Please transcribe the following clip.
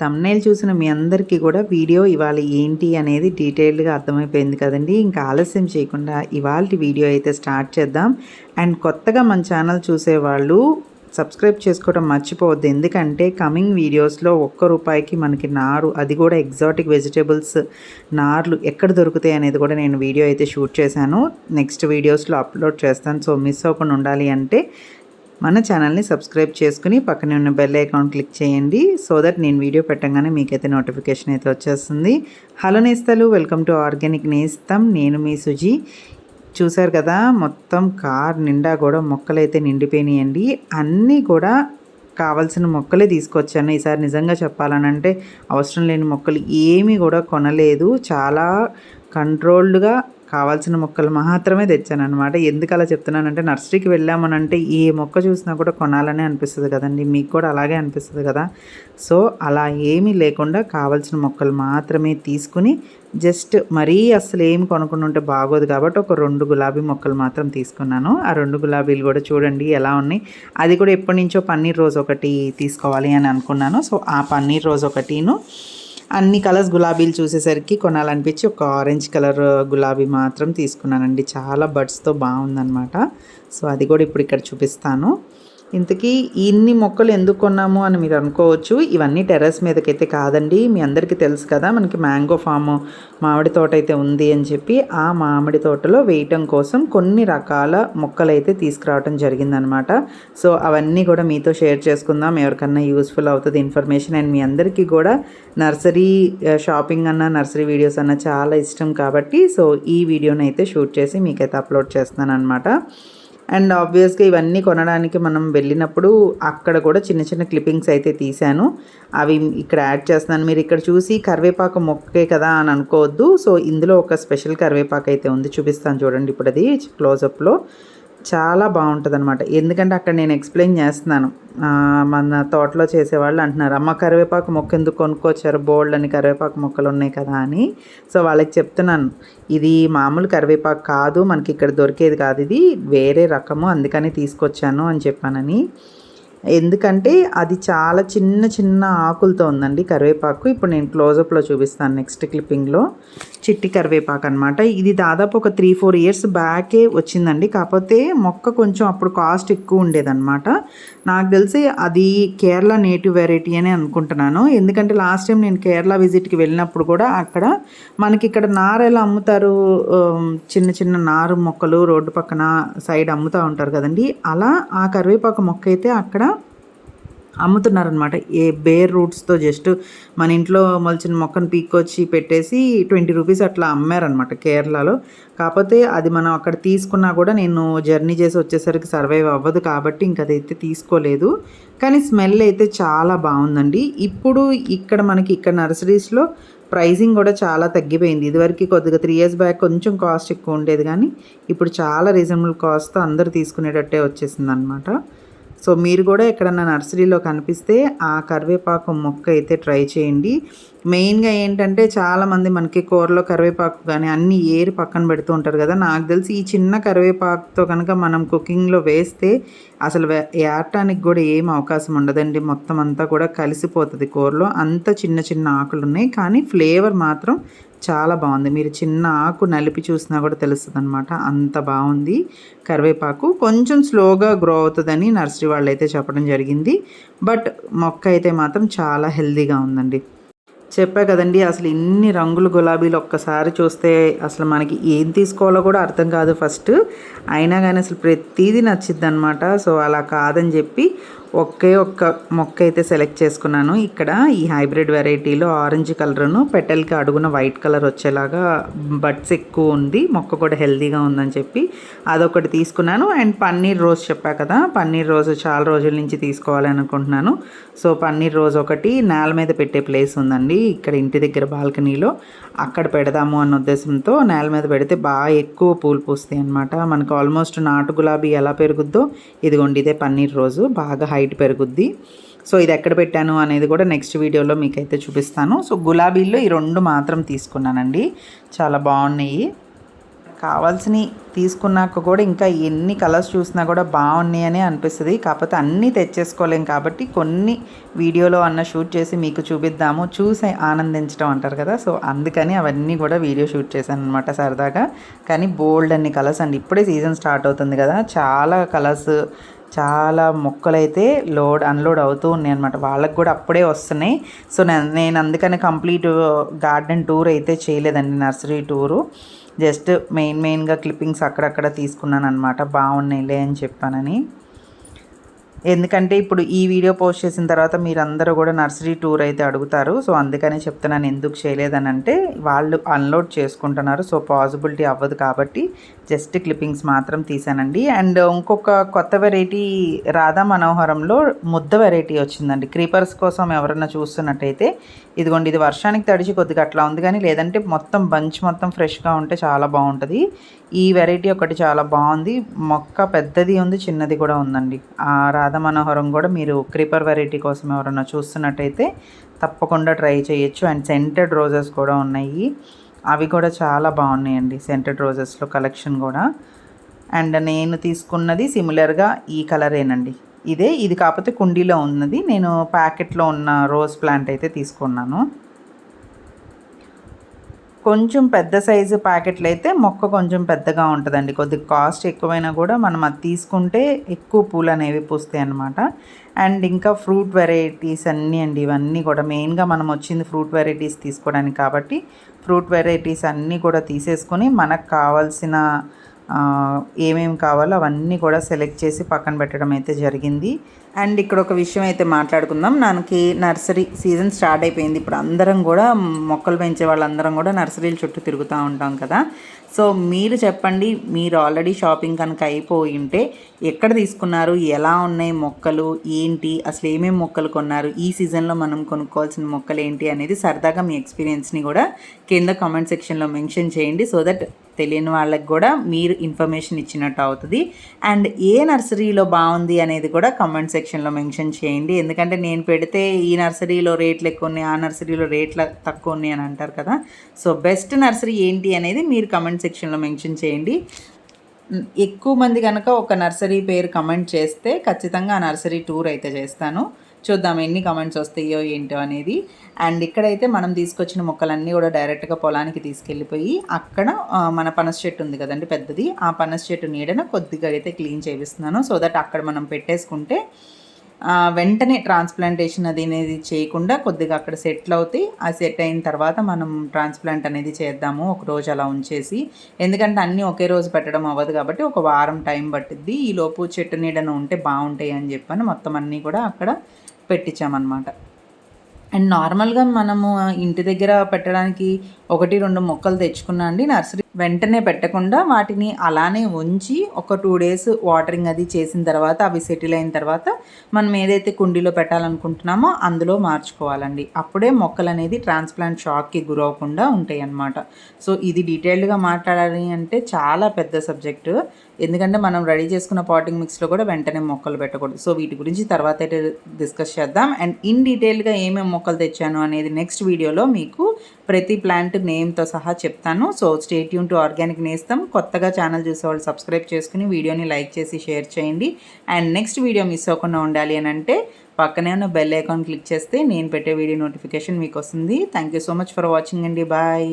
Thumbnail చూసిన మీ అందరికీ కూడా వీడియో ఇవాళ ఏంటి అనేది డీటెయిల్డ్గా అర్థమైపోయింది కదండి. ఇంకా ఆలస్యం చేయకుండా ఇవాళ వీడియో అయితే స్టార్ట్ చేద్దాం. అండ్ కొత్తగా మన ఛానల్ చూసేవాళ్ళు సబ్స్క్రైబ్ చేసుకోవడం మర్చిపోవద్దు. ఎందుకంటే కమింగ్ వీడియోస్లో ఒక్క రూపాయికి మనకి నారు అది కూడా ఎగ్జాటిక్ వెజిటేబుల్స్ నార్లు ఎక్కడ దొరుకుతాయి అనేది కూడా నేను వీడియో అయితే షూట్ చేశాను. నెక్స్ట్ వీడియోస్లో అప్లోడ్ చేస్తాను. సో మిస్ అవ్వకుండా ఉండాలి అంటే మన ఛానల్ని సబ్స్క్రైబ్ చేసుకుని పక్కనే ఉన్న బెల్ ఐకాన్ క్లిక్ చేయండి సో దట్ నేను వీడియో పెట్టగానే మీకైతే నోటిఫికేషన్ అయితే వచ్చేస్తుంది. హలో నేస్తాలు వెల్కమ్ టు ఆర్గానిక్ నేస్తాం. నేను మీ సుజీ. చూసారు కదా మొత్తం కార్ నిండా కూడా మొక్కలు అయితే నిండిపోయినాయండి. అన్నీ కూడా కావాల్సిన మొక్కలే తీసుకొచ్చాను. ఈసారి నిజంగా చెప్పాలనంటే అవసరం లేని మొక్కలు ఏమీ కూడా కొనలేదు. చాలా కంట్రోల్డ్గా కావాల్సిన మొక్కలు మాత్రమే తెచ్చాను అనమాట ఎందుకు అలా చెప్తున్నానంటే నర్సరీకి వెళ్ళామనంటే ఏ మొక్క చూసినా కూడా కొనాలని అనిపిస్తుంది కదండి. మీకు కూడా అలాగే అనిపిస్తుంది కదా. సో అలా ఏమీ లేకుండా కావాల్సిన మొక్కలు మాత్రమే తీసుకుని జస్ట్ మరీ అసలు ఏమి కొనుక్కుని ఉంటే బాగోదు కాబట్టి ఒక రెండు గులాబీ మొక్కలు మాత్రం తీసుకున్నాను. ఆ రెండు గులాబీలు కూడా చూడండి ఎలా ఉన్నాయి. అది కూడా ఎప్పటి నుంచో పన్నీర్ రోజు ఒకటి తీసుకోవాలి అని అనుకున్నాను. సో ఆ పన్నీర్ రోజు ఒకటిను అన్ని కలర్స్ గులాబీలు చూసేసరికి కొనాలనిపించి ఒక ఆరెంజ్ కలర్ గులాబీ మాత్రం తీసుకున్నానండి. చాలా బడ్స్తో బాగుందనమాట సో అది కూడా ఇప్పుడు ఇక్కడ చూపిస్తాను. ఇంతకీ ఇన్ని మొక్కలు ఎందుకు కొన్నాము అని మీరు అనుకోవచ్చు. ఇవన్నీ టెర్రస్ మీదకైతే కాదండి. మీ అందరికీ తెలుసు కదా మనకి మ్యాంగో ఫామ్ మామిడి తోట అయితే ఉంది అని చెప్పి ఆ మామిడి తోటలో వేయటం కోసం కొన్ని రకాల మొక్కలు అయితే తీసుకురావడం జరిగిందనమాట. సో అవన్నీ కూడా మీతో షేర్ చేసుకుందాం. ఎవరికన్నా యూస్ఫుల్ అవుతుంది ఇన్ఫర్మేషన్ అండ్ మీ అందరికీ కూడా నర్సరీ షాపింగ్ అన్న నర్సరీ వీడియోస్ అన్న చాలా ఇష్టం కాబట్టి సో ఈ వీడియోని అయితే షూట్ చేసి మీకైతే అప్లోడ్ చేస్తున్నాను అనమాట అండ్ ఆబ్వియస్గా ఇవన్నీ కొనడానికి మనం వెళ్ళినప్పుడు అక్కడ కూడా చిన్న చిన్న క్లిప్పింగ్స్ అయితే తీశాను. అవి ఇక్కడ యాడ్ చేస్తున్నాను. మీరు ఇక్కడ చూసి కరివేపాకు మొక్కే కదా అని అనుకోవద్దు. సో ఇందులో ఒక స్పెషల్ కరివేపాకు అయితే ఉంది. చూపిస్తాను చూడండి ఇప్పుడు అది క్లోజప్లో. చాలా బాగుంటుంది అనమాట ఎందుకంటే అక్కడ నేను ఎక్స్ప్లెయిన్ చేస్తున్నాను. మన తోటలో చేసేవాళ్ళు అంటున్నారు అమ్మ కరివేపాకు మొక్క ఎందుకు కొనుక్కొచ్చారు? బోల్డ్ అని కరివేపాకు మొక్కలు ఉన్నాయి కదా అని. సో వాళ్ళకి చెప్తున్నాను ఇది మామూలు కరివేపాకు కాదు మనకి ఇక్కడ దొరికేది కాదు ఇది వేరే రకము అందుకని తీసుకొచ్చాను అని చెప్పానని. ఎందుకంటే అది చాలా చిన్న చిన్న ఆకులతో ఉందండి కరివేపాకు. ఇప్పుడు నేను క్లోజప్లో చూపిస్తాను నెక్స్ట్ క్లిప్పింగ్లో చిట్టి కరివేపాకు అనమాట ఇది దాదాపు ఒక త్రీ ఫోర్ ఇయర్స్ బ్యాకే వచ్చిందండి. కాకపోతే మొక్క కొంచెం అప్పుడు కాస్ట్ ఎక్కువ ఉండేదన్నమాట. నాకు తెలిసి అది కేరళ నేటివ్ వెరైటీ అని అనుకుంటున్నాను. ఎందుకంటే లాస్ట్ టైం నేను కేరళ విజిట్కి వెళ్ళినప్పుడు కూడా అక్కడ మనకి ఇక్కడ నార ఎలా అమ్ముతారు? చిన్న చిన్న నారు మొక్కలు రోడ్డు పక్కన సైడ్ అమ్ముతూ ఉంటారు కదండి. అలా ఆ కరివేపాకు మొక్క అయితే అక్కడ అమ్ముతున్నారనమాట ఏ బేర్ రూట్స్తో జస్ట్ మన ఇంట్లో మొలిచిన మొక్కను పీక్కొచ్చి పెట్టేసి ట్వంటీ రూపీస్ అట్లా అమ్మారనమాట కేరళలో. కాకపోతే అది మనం అక్కడ తీసుకున్నా కూడా నేను జర్నీ చేసి వచ్చేసరికి సర్వైవ్ అవ్వదు కాబట్టి ఇంక అదైతే తీసుకోలేదు. కానీ స్మెల్ అయితే చాలా బాగుందండి. ఇప్పుడు ఇక్కడ మనకి ఇక్కడ నర్సరీస్లో ప్రైజింగ్ కూడా చాలా తగ్గిపోయింది. ఇదివరకు కొద్దిగా త్రీ ఇయర్స్ బ్యాక్ కొంచెం కాస్ట్ ఎక్కువ ఉండేది కానీ ఇప్పుడు చాలా రీజనబుల్ కాస్ట్తో అందరూ తీసుకునేటట్టే వచ్చేసింది అనమాట సో మీరు కూడా ఎక్కడన్నా నర్సరీలో కనిపిస్తే ఆ కరివేపాకు మొక్క అయితే ట్రై చేయండి. మెయిన్గా ఏంటంటే చాలామంది మనకి కూరలో కరివేపాకు కానీ అన్నీ ఏరి పక్కన పెడుతూ ఉంటారు కదా. నాకు తెలిసి ఈ చిన్న కరివేపాకుతో కనుక మనం కుకింగ్లో వేస్తే అసలు ఏరటానికి కూడా ఏం అవకాశం ఉండదండి. మొత్తం అంతా కూడా కలిసిపోతుంది కూరలో. అంత చిన్న చిన్న ఆకులు ఉన్నాయి కానీ ఫ్లేవర్ మాత్రం చాలా బాగుంది. మీరు చిన్న ఆకు నలిపి చూసినా కూడా తెలుస్తుంది అనమాట అంత బాగుంది కరివేపాకు. కొంచెం స్లోగా గ్రో అవుతుందని నర్సరీ వాళ్ళు అయితే చెప్పడం జరిగింది. బట్ మొక్క అయితే మాత్రం చాలా హెల్దీగా ఉందండి. చెప్పా కదండి అసలు ఇన్ని రంగులు గులాబీలు ఒక్కసారి చూస్తే అసలు మనకి ఏం తీసుకోవాలో కూడా అర్థం కాదు ఫస్ట్. అయినా కానీ అసలు ప్రతిదీ నచ్చిద్ది అనమాట సో అలా కాదని చెప్పి ఒకే ఒక్క మొక్క అయితే సెలెక్ట్ చేసుకున్నాను. ఇక్కడ ఈ హైబ్రిడ్ వెరైటీలో ఆరెంజ్ కలర్ను పెటల్కి అడుగున వైట్ కలర్ వచ్చేలాగా బడ్స్ ఎక్కువ ఉంది. మొక్క కూడా హెల్తీగా ఉందని చెప్పి అదొకటి తీసుకున్నాను. అండ్ పన్నీర్ రోజ్ చెప్పా కదా పన్నీర్ రోజు చాలా రోజుల నుంచి తీసుకోవాలనుకుంటున్నాను సో పన్నీర్ రోజు ఒకటి నేల మీద పెట్టే ప్లేస్ ఉందండి ఇక్కడ ఇంటి దగ్గర బాల్కనీలో. అక్కడ పెడదాము అన్న ఉద్దేశంతో నేల మీద పెడితే బాగా ఎక్కువ పూలు పూస్తాయి అనమాట మనకు ఆల్మోస్ట్ నాటు గులాబీ ఎలా పెరుగుద్దో ఇదిగోండి ఇదే పన్నీర్ రోజు బాగా హై హైట్ పెరుగుద్ది. సో ఇది ఎక్కడ పెట్టాను అనేది కూడా నెక్స్ట్ వీడియోలో మీకైతే చూపిస్తాను. సో గులాబీల్లో ఈ రెండు మాత్రం తీసుకున్నానండి. చాలా బాగున్నాయి. కావాల్సినవి తీసుకున్నాక కూడా ఇంకా ఎన్ని కలర్స్ చూసినా కూడా బాగున్నాయని అనిపిస్తుంది. కాకపోతే అన్నీ తెచ్చేసుకోలేం కాబట్టి కొన్ని వీడియోలో అన్న షూట్ చేసి మీకు చూపిద్దాము. చూసి ఆనందించడం అంటారు కదా. సో అందుకని అవన్నీ కూడా వీడియో షూట్ చేశాను అనమాట సరదాగా. కానీ బోల్డ్ అన్ని కలర్స్ అండి. ఇప్పుడే సీజన్ స్టార్ట్ అవుతుంది కదా. చాలా కలర్స్ చాలా మొక్కలైతే లోడ్ అన్లోడ్ అవుతూ ఉన్నాయి అనమాట వాళ్ళకి కూడా అప్పుడే వస్తున్నాయి. సో నేను అందుకని కంప్లీట్ గార్డెన్ టూర్ అయితే చేయలేదండి నర్సరీ టూరు. జస్ట్ మెయిన్ మెయిన్గా క్లిప్పింగ్స్ అక్కడక్కడ తీసుకున్నాను అనమాట బాగున్నాయిలే అని చెప్పానని. ఎందుకంటే ఇప్పుడు ఈ వీడియో పోస్ట్ చేసిన తర్వాత మీరు అందరూ కూడా నర్సరీ టూర్ అయితే అడుగుతారు. సో అందుకనే చెప్తున్నాను ఎందుకు చేయలేదని అంటే వాళ్ళు అన్లోడ్ చేసుకుంటున్నారు. సో పాసిబిలిటీ అవ్వదు కాబట్టి జస్ట్ క్లిప్పింగ్స్ మాత్రం తీసానండి అండ్ ఇంకొక కొత్త వెరైటీ రాధా మనోహరంలో ముద్ద వెరైటీ వచ్చిందండి. క్రీపర్స్ కోసం ఎవరైనా చూస్తున్నట్టయితే ఇదిగోండి ఇది వర్షానికి తడిచి కొద్దిగా అట్లా ఉంది కానీ లేదంటే మొత్తం బంచ్ మొత్తం ఫ్రెష్గా ఉంటే చాలా బాగుంటుంది. ఈ వెరైటీ ఒకటి చాలా బాగుంది. మొక్క పెద్దది ఉంది చిన్నది కూడా ఉందండి. ఆ రాధ మనోహరం కూడా మీరు క్రీపర్ వెరైటీ కోసం ఎవరైనా చూస్తున్నట్టయితే తప్పకుండా ట్రై చేయొచ్చు. అండ్ సెంటెడ్ రోజెస్ కూడా ఉన్నాయి. అవి కూడా చాలా బాగున్నాయండి సెంటెడ్ రోజెస్లో కలెక్షన్ కూడా. అండ్ నేను తీసుకున్నది సిమిలర్గా ఈ కలరేనండి ఇదే ఇది కాకపోతే కుండీలో ఉన్నది. నేను ప్యాకెట్లో ఉన్న రోజ్ ప్లాంట్ అయితే తీసుకున్నాను. కొంచెం పెద్ద సైజు ప్యాకెట్లు అయితే మొక్క కొంచెం పెద్దగా ఉంటుందండి. కొద్దిగా కాస్ట్ ఎక్కువైనా కూడా మనం అది తీసుకుంటే ఎక్కువ పూలు అనేవి పూస్తాయి అన్నమాట. అండ్ ఇంకా ఫ్రూట్ వెరైటీస్ అన్నీ అండి. ఇవన్నీ కూడా మెయిన్గా మనం వచ్చింది ఫ్రూట్ వెరైటీస్ తీసుకోవడానికి కాబట్టి ఫ్రూట్ వెరైటీస్ అన్నీ కూడా తీసేసుకొని మనకు కావాల్సిన ఏమేమి కావాలో అవన్నీ కూడా సెలెక్ట్ చేసి పక్కన పెట్టడం అయితే జరిగింది. అండ్ ఇక్కడ ఒక విషయం అయితే మాట్లాడుకుందాం. నాకు నర్సరీ సీజన్ స్టార్ట్ అయిపోయింది. ఇప్పుడు అందరం కూడా మొక్కలు పెంచే వాళ్ళందరం కూడా నర్సరీల చుట్టూ తిరుగుతూ ఉంటాం కదా. సో మీరు చెప్పండి మీరు ఆల్రెడీ షాపింగ్ కనుక అయిపోయి ఉంటే ఎక్కడ తీసుకున్నారు ఎలా ఉన్నాయి మొక్కలు ఏంటి అసలు ఏమేమి మొక్కలు కొన్నారు ఈ సీజన్లో మనం కొనుక్కోవాల్సిన మొక్కలు ఏంటి అనేది సరదాగా మీ ఎక్స్పీరియన్స్ని కూడా కింద కామెంట్ సెక్షన్లో మెన్షన్ చేయండి. సో దట్ తెలియని వాళ్ళకి కూడా మీరు ఇన్ఫర్మేషన్ ఇచ్చినట్టు అవుతుంది. అండ్ ఏ నర్సరీలో బాగుంది అనేది కూడా కమెంట్ సెక్షన్లో మెన్షన్ చేయండి. ఎందుకంటే నేను పెడితే ఈ నర్సరీలో రేట్లు ఎక్కువ ఉన్నాయి ఆ నర్సరీలో రేట్లు తక్కువ ఉన్నాయి అని అంటారు కదా. సో బెస్ట్ నర్సరీ ఏంటి అనేది మీరు కమెంట్ సెక్షన్లో మెన్షన్ చేయండి. ఎక్కువ మంది కనుక ఒక నర్సరీ పేరు కమెంట్ చేస్తే ఖచ్చితంగా ఆ నర్సరీ టూర్ అయితే చేస్తాను. చూద్దాం ఎన్ని కమెంట్స్ వస్తాయో ఏంటో అనేది. అండ్ ఇక్కడైతే మనం తీసుకొచ్చిన మొక్కలన్నీ కూడా డైరెక్ట్గా పొలానికి తీసుకెళ్ళిపోయి అక్కడ మన పనస చెట్టు ఉంది కదండి పెద్దది. ఆ పనస చెట్టు నీడన కొద్దిగా అయితే క్లీన్ చేపిస్తున్నాను. సో దట్ అక్కడ మనం పెట్టేసుకుంటే వెంటనే ట్రాన్స్ప్లాంటేషన్ అది అనేది చేయకుండా కొద్దిగా అక్కడ సెటిల్ అవుతాయి ఆ సెట్ అయిన తర్వాత మనం ట్రాన్స్ప్లాంట్ అనేది చేద్దాము ఒక రోజు అలా ఉంచేసి. ఎందుకంటే అన్నీ ఒకే రోజు పెట్టడం అవ్వదు కాబట్టి ఒక వారం టైం పట్టిద్ది. ఈలోపు చెట్టు నీడను ఉంటే బాగుంటాయి అని చెప్పని మొత్తం అన్నీ కూడా అక్కడ పెట్టించామన్నమాట. అండ్ నార్మల్గా మనము ఇంటి దగ్గర పెట్టడానికి ఒకటి రెండు మొక్కలు తెచ్చుకున్నా అండి. నర్సరీ వెంటనే పెట్టకుండా వాటిని అలానే ఉంచి ఒక టూ డేస్ వాటరింగ్ అది చేసిన తర్వాత అవి సెటిల్ అయిన తర్వాత మనం ఏదైతే కుండీలో పెట్టాలనుకుంటున్నామో అందులో మార్చుకోవాలండి. అప్పుడే మొక్కలు అనేది ట్రాన్స్ప్లాంట్ షాక్కి గురవకుండా ఉంటాయి అన్నమాట సో ఇది డీటెయిల్డ్గా మాట్లాడాలి అంటే చాలా పెద్ద సబ్జెక్టు. ఎందుకంటే మనం రెడీ చేసుకున్న పాటింగ్ మిక్స్లో కూడా వెంటనే మొక్కలు పెట్టకూడదు. సో వీటి గురించి తర్వాత అయితే డిస్కస్ చేద్దాం. అండ్ ఇన్ డీటెయిల్గా ఏమేమి మొక్కలు తెచ్చాను అనేది నెక్స్ట్ వీడియోలో మీకు ప్రతి ప్లాంట్ నేమ్తో సహా చెప్తాను. సో స్టేట్ యూన్ టు ఆర్గానిక్ నేస్తాం కొత్తగా ఛానల్ చూసేవాళ్ళు సబ్స్క్రైబ్ చేసుకుని వీడియోని లైక్ చేసి షేర్ చేయండి. అండ్ నెక్స్ట్ వీడియో మిస్ అవ్వకుండా ఉండాలి అని అంటే పక్కనే ఉన్న బెల్ ఐకాన్ క్లిక్ చేస్తే నేను పెట్టే వీడియో నోటిఫికేషన్ మీకు వస్తుంది. Thank you so much for watching అండి. బాయ్